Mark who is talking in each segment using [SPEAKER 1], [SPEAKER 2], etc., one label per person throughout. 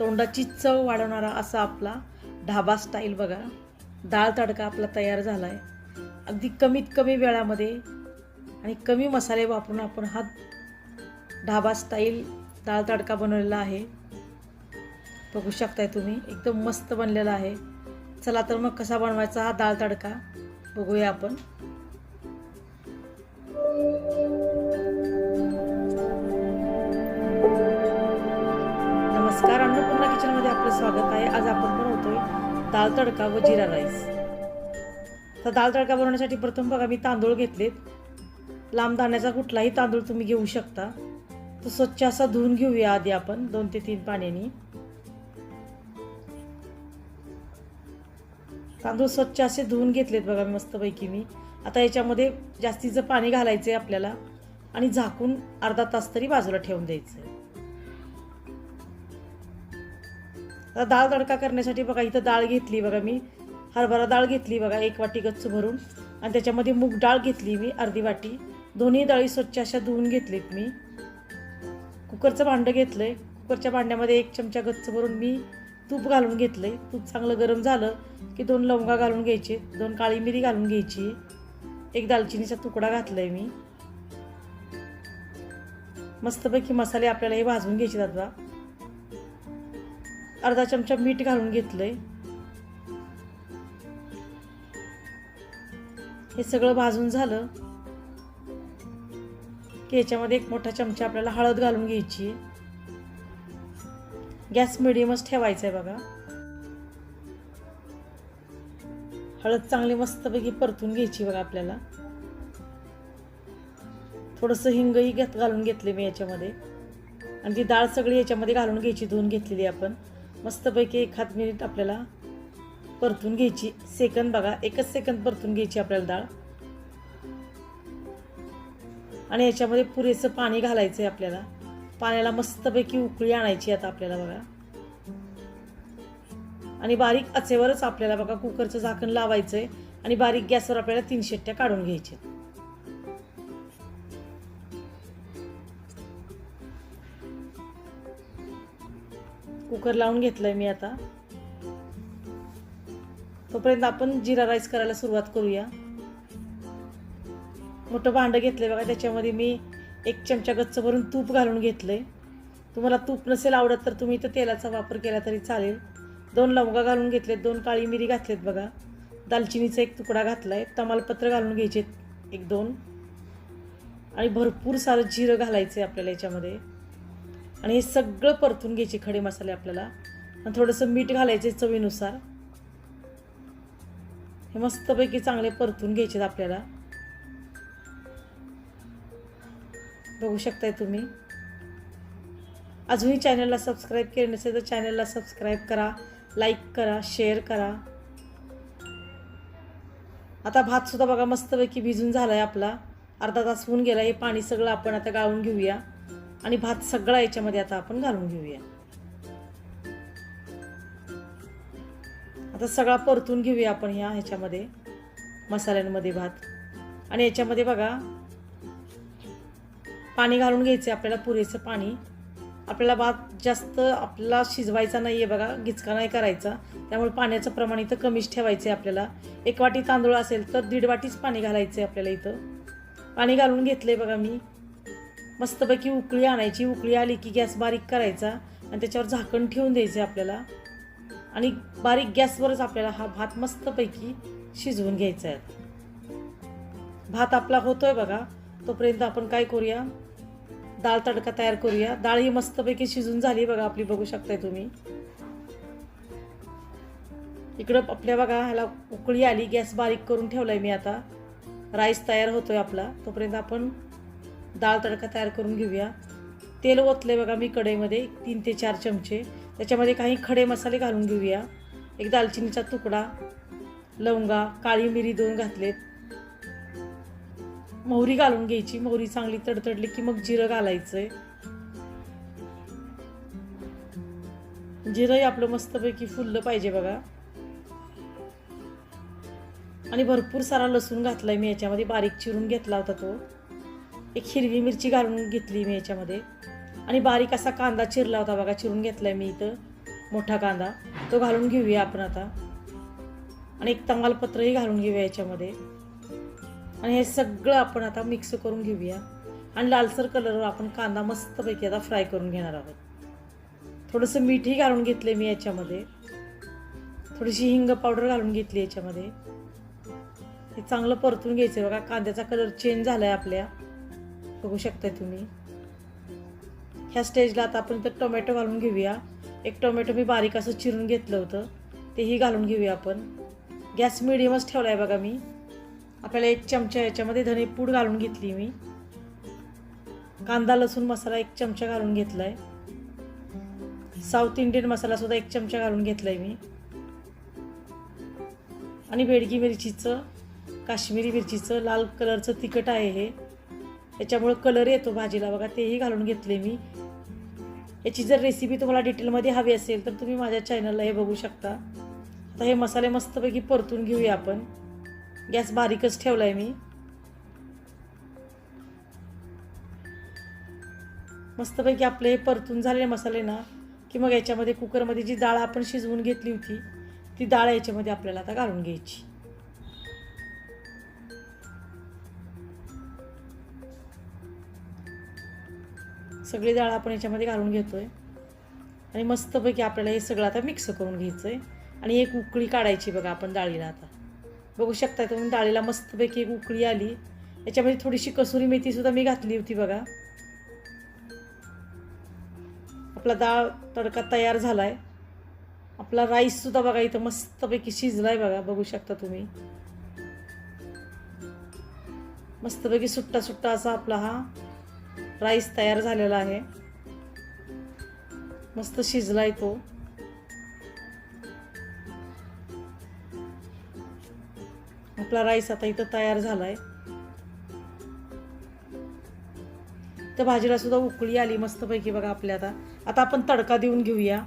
[SPEAKER 1] तोंडाची चव वाढवणारा असा आपला ढाबा स्टाईल बघा. डाळ तडका आपला तयार झाला आहे अगदी कमीत कमी वेळामध्ये आणि कमी मसाले वापरून आपण हा ढाबा स्टाईल डाळ तडका बनवलेला आहे. बघू शकताय तुम्ही एकदम मस्त बनलेला आहे. चला तर मग कसा बनवायचा हा डाळ तडका? बघूया आपण. नमस्कार अन्नपूर्णा किचनमध्ये आपलं स्वागत आहे. आज आपण बनवतोय दाल तडका व जिरा राईस. तर दाल तडका बनवण्यासाठी प्रथम बघा मी तांदूळ घेतलेत. लांब दाण्याचा कुठलाही तांदूळ तुम्ही घेऊ शकता. तो स्वच्छ असा धुवून घेऊया आधी आपण दोन ते तीन पाण्याने. तांदूळ स्वच्छ असे धुवून घेतलेत बघा मस्तपैकी मी. आता याच्यामध्ये जास्तीचं पाणी घालायचं आहे आपल्याला आणि झाकून अर्धा तास तरी बाजूला ठेवून द्यायचं आहे आता डाळ तडका करण्यासाठी बघा इथं डाळ घेतली बघा मी. हरभरा डाळ घेतली बघा एक वाटी गच्च भरून. आणि त्याच्यामध्ये मूग डाळ घेतली मी अर्धी वाटी. दोन्ही डाळी स्वच्छ अशा धुवून घेतलीत मी. कुकरचं भांडं घेतलं आहे कुकरच्या भांड्यामध्ये एक चमचा गच्च भरून मी तूप घालून घेतलं आहे तूप चांगलं गरम झालं की दोन लवंगा घालून घ्यायचे दोन काळी मिरी घालून घ्यायची. एक दालचिनीचा तुकडा घातला आहे मी. मस्तपैकी मसाले आपल्याला हे भाजून घ्यायचे दादा अर्धा चमचा मीठ घालून घेतलंय. हे सगळं भाजून झालं. की याच्यामध्ये एक मोठा चमचा आपल्याला हळद घालून घ्यायची. गॅस मिडियमच ठेवायचा आहे बघा. हळद चांगली मस्तपैकी परतून घ्यायची बघा आपल्याला. थोडंसं हिंगही घेत घालून घेतले मी याच्यामध्ये. आणि ती डाळ सगळी याच्यामध्ये घालून घ्यायची धुवून घेतलेली आपण. मस्तपैकी एक हात मिनिट आपल्याला परतून घ्यायची. सेकंद बघा एकच सेकंद परतून घ्यायची आपल्याला डाळ. आणि याच्यामध्ये पुरेसं पाणी घालायचं आहे आपल्याला. पाण्याला मस्तपैकी उकळी आणायची आता आपल्याला बघा. आणि बारीक आचेवरच आपल्याला बघा कुकरचं झाकण लावायचं आहे आणि बारीक गॅसवर आपल्याला तीन शेट्ट्या काढून घ्यायच्या. कुकर लावून घेतलंय मी आता. तोपर्यंत आपण जिरा राईस करायला सुरुवात करूया. मोठं भांडं घेतलंय बघा त्याच्यामध्ये मी एक चमचा गच्च भरून तूप घालून घेतलंय. तुम्हाला तूप नसेल आवडत तर तुम्ही इथं तेलाचा वापर केला तरी चालेल. दोन लवंगा घालून घेतलेत दोन काळी मिरी घातलेत बघा. दालचिनीचा एक तुकडा घातलाय तमालपत्र घालून घ्यायचे एक दोन. आणि भरपूर सारं जिरं घालायचं आहे आपल्याला याच्यामध्ये. आणि हे सगळं परतून घ्यायचे खडे मसाले आपल्याला. आणि थोडंसं मीठ घालायचे चवीनुसार. हे मस्तपैकी चांगले परतून घ्यायचे आपल्याला. बघू शकताय तुम्ही. अजूनही चॅनलला सबस्क्राईब केले नसेल तर चॅनलला सबस्क्राईब करा लाईक करा शेअर करा. आता भात सुद्धा बघा मस्तपैकी भिजून झाला आहे आपला. अर्धा तास होऊन गेला हे पाणी सगळं आपण आता गाळून घेऊया. आणि भात सगळा याच्यामध्ये आता आपण घालून घेऊया. आता सगळा परतून घेऊया आपण ह्या ह्याच्यामध्ये मसाल्यांमध्ये भात. आणि याच्यामध्ये बघा पाणी घालून घ्यायचं आहे आपल्याला पुरेसं पाणी. आपल्याला भात जास्त आपल्याला शिजवायचा नाही आहे बघा गिचका नाही करायचा. त्यामुळे पाण्याचं प्रमाण इथं कमीच ठेवायचं आहे आपल्याला. एक वाटी तांदूळ असेल तर दीड वाटीच पाणी घालायचं आहे आपल्याला इथं. पाणी घालून घेतलं आहे बघा मी. मस्तपैकी उकळी आणायची उकळी आली की गॅस बारीक करायचा आणि त्याच्यावर झाकण ठेवून द्यायचं आपल्याला. आणि बारीक गॅसवरच आपल्याला हा भात मस्तपैकी शिजवून घ्यायचा आहे. भात आपला होतोय बघा. तोपर्यंत आपण काय करूया? डाळ तडका तयार करूया. डाळ ही मस्तपैकी शिजून झाली बघा आपली बघू शकताय तुम्ही. इकडं आपल्या बघा ह्याला उकळी आली गॅस बारीक करून ठेवलाय मी आता. राईस तयार होतोय आपला. तोपर्यंत आपण डाळ तडका तयार करून घेऊया. तेल ओतले बघा मी कढईमध्ये तीन ते चार चमचे. त्याच्यामध्ये काही खडे मसाले घालून घेऊया. एक दालचिनीचा तुकडा लवंगा काळी मिरी दोन घातलेत. मोहरी घालून घ्यायची. मोहरी चांगली तडतडली की मग जिरं घालायचंय. जिरंही आपलं मस्तपैकी फुललं पाहिजे बघा. आणि भरपूर सारा लसूण घातलाय मी याच्यामध्ये. बारीक चिरून घेतला होता तो. एक हिरवी मिरची घालून घेतली मी याच्यामध्ये. आणि बारीक असा कांदा चिरला होता बघा चिरून घेतलाय मी इथं. मोठा कांदा. तो घालून घेऊया आपण आता. आणि एक तमालपत्रही घालून घेऊया याच्यामध्ये. आणि हे सगळं आपण आता मिक्स करून घेऊया. आणि लालसर कलरवर आपण कांदा मस्तपैकी आता फ्राय करून घेणार आहोत. थोडंसं मीठही घालून घेतलं मी याच्यामध्ये. थोडीशी हिंग पावडर घालून घेतली याच्यामध्ये. हे चांगलं परतून घ्यायचं बघा. कांद्याचा कलर चेंज झाला आहे आपल्या. बघू शकता तुम्ही. ह्या स्टेजला आता आपण तर टोमॅटो घालून घेऊया. एक टोमॅटो मी बारीक असं चिरून घेतलं होतं. तेही घालून घेऊया आपण. गॅस मिडियमच ठेवला आहे बघा मी. आपल्याला एक चमचा याच्यामध्ये धनेपूड घालून घेतली मी. कांदा लसूण मसाला एक चमचा घालून घेतला आहे साऊथ इंडियन मसालासुद्धा एक चमचा घालून घेतला आहे मी. आणि बेडगी मिरचीचं काश्मीरी मिरचीचं लाल कलरचं तिखट आहे हे. याच्यामुळं कलर येतो भाजीला. बघा तेही घालून घेतले मी. याची जर रेसिपी तुम्हाला डिटेलमध्ये हवी असेल तर तुम्ही माझ्या चॅनलला हे बघू शकता. आता हे मसाले मस्तपैकी परतून घेऊया आपण. गॅस बारीकच ठेवला आहे मी. मस्तपैकी आपले हे परतून झालेले मसाले ना की मग याच्यामध्ये कुकरमध्ये जी डाळ आपण शिजवून घेतली होती ती डाळ याच्यामध्ये आपल्याला आता घालून घ्यायची. सगळी डाळ आपण याच्यामध्ये घालून घेतो आहे आणि मस्तपैकी आपल्याला हे सगळं आता मिक्स करून घ्यायचं आहे आणि एक उकळी काढायची बघा आपण डाळीला आता. बघू शकता तुम्ही डाळीला मस्तपैकी एक उकळी आली. याच्यामध्ये थोडीशी कसुरी मेथीसुद्धा मी घातली होती बघा. आपला डाळ तडका तयार झाला आहे आपला राईससुद्धा बघा इथं मस्तपैकी शिजला आहे बघा बघू शकता तुम्ही. मस्तपैकी सुट्टा सुट्टा असा आपला हा. राईस तयार झालेला आहे. मस्त शिजलाय तो. आपला राईस आता इथं तयार झालाय. तर भाजीला सुद्धा उकळी आली मस्तपैकी बघा आपल्या आता. आता आपण तडका देऊन घेऊया.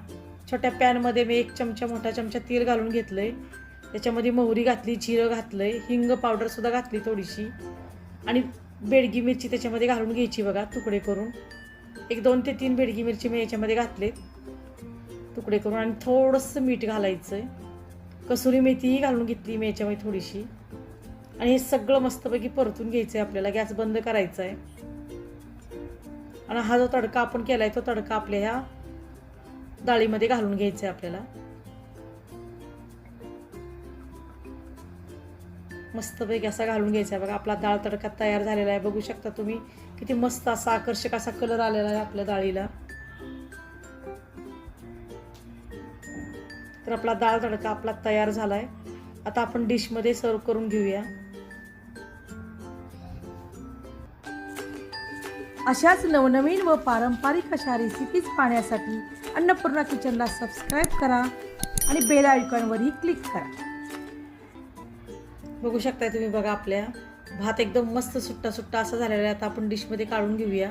[SPEAKER 1] छोट्या पॅनमध्ये मी एक चमचा मोठा चमचा तेल घालून घेतलंय. त्याच्यामध्ये मोहरी घातली जिरं घातलंय हिंग पावडरसुद्धा घातली थोडीशी. आणि बेडगी मिरची त्याच्यामध्ये घालून घ्यायची बघा तुकडे करून. एक दोन ते तीन बेडगी मिरची मी याच्यामध्ये घातले तुकडे करून आणि थोडंसं मीठ घालायचं आहे कसुरी मेथीही घालून घेतली मी याच्यामध्ये थोडीशी. आणि हे सगळं मस्तपैकी परतून घ्यायचं आहे आपल्याला गॅस बंद करायचा आहे आणि हा जो तडका आपण केला आहे तो तडका आपल्या ह्या डाळीमध्ये घालून घ्यायचा आहे आपल्याला. मस्तपैकी असा घालून घ्यायचा आहे. बघा आपला डाळ तडका तयार झालेला आहे. बघू शकता तुम्ही किती मस्त असा आकर्षक असा कलर आलेला आहे आपल्या डाळीला. तर आपला डाळ तडका आपला तयार झाला आहे आता आपण डिशमध्ये सर्व करून घेऊया.
[SPEAKER 2] अशाच नवनवीन व पारंपरिक अशा रेसिपीज पाहण्यासाठी अन्नपूर्णा किचनला सबस्क्राईब करा आणि बेल आयकॉनवरही क्लिक करा.
[SPEAKER 1] बघू शकताय तुम्ही बघा आपल्या. भात एकदम मस्त सुट्टा सुट्टा असा झालेला आहे. आता आपण डिशमध्ये काढून घेऊया.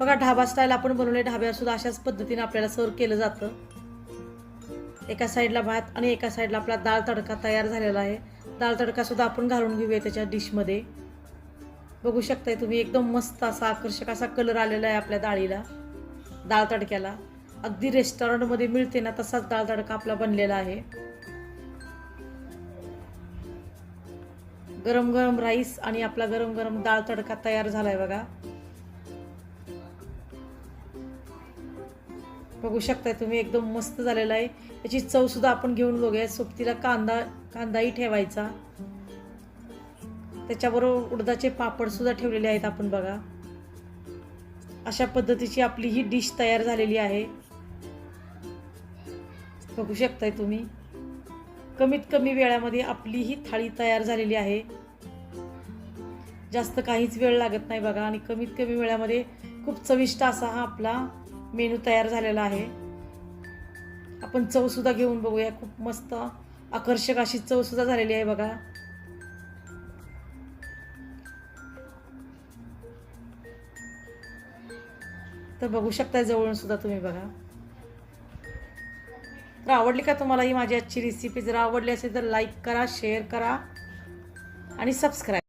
[SPEAKER 1] बघा ढाबा स्टाईल आपण बनवले ढाब्यावर सुद्धा अशाच पद्धतीने आपल्याला सर्व केलं जातं. एका साईडला भात आणि एका साईडला आपला डाळ तडका तयार झालेला आहे. डाळ तडकासुद्धा आपण घालून घेऊया त्याच्या डिशमध्ये बघू शकताय तुम्ही एकदम मस्त असा आकर्षक असा कलर आलेला आहे आपल्या डाळीला डाळ तडक्याला. अगदी रेस्टॉरंटमध्ये मिळते ना तसाच डाळ तडका आपला बनलेला आहे. गरम गरम राईस आणि आपला गरम गरम डाळ तडका तयार झालाय बघा. बघू शकताय तुम्ही एकदम मस्त झालेला आहे. याची चव सुद्धा आपण घेऊन बघूया. सोबतीला कांदा कांदाही ठेवायचा. त्याच्याबरोबर उडदाचे पापड सुद्धा ठेवलेले आहेत आपण बघा. अशा पद्धतीची आपली ही डिश तयार झालेली आहे. बघू शकताय तुम्ही. कमीत कमी वेळामध्ये आपली ही थाळी तयार झालेली आहे. जास्त काहीच वेळ लागत नाही बघा आणि कमीत कमी वेळामध्ये खूप चविष्ट असा हा आपला मेनू तयार झालेला आहे. आपण चवसुद्धा घेऊन बघूया. खूप मस्त आकर्षक अशी चवसुद्धा झालेली आहे बघा. तर बघू शकता जवळून सुद्धा तुम्ही बघा. तर आवडली का तुम्हाला ही माझी आजची रेसिपी जर आवडली असेल तर लाईक करा शेअर करा आणि सबस्क्राईब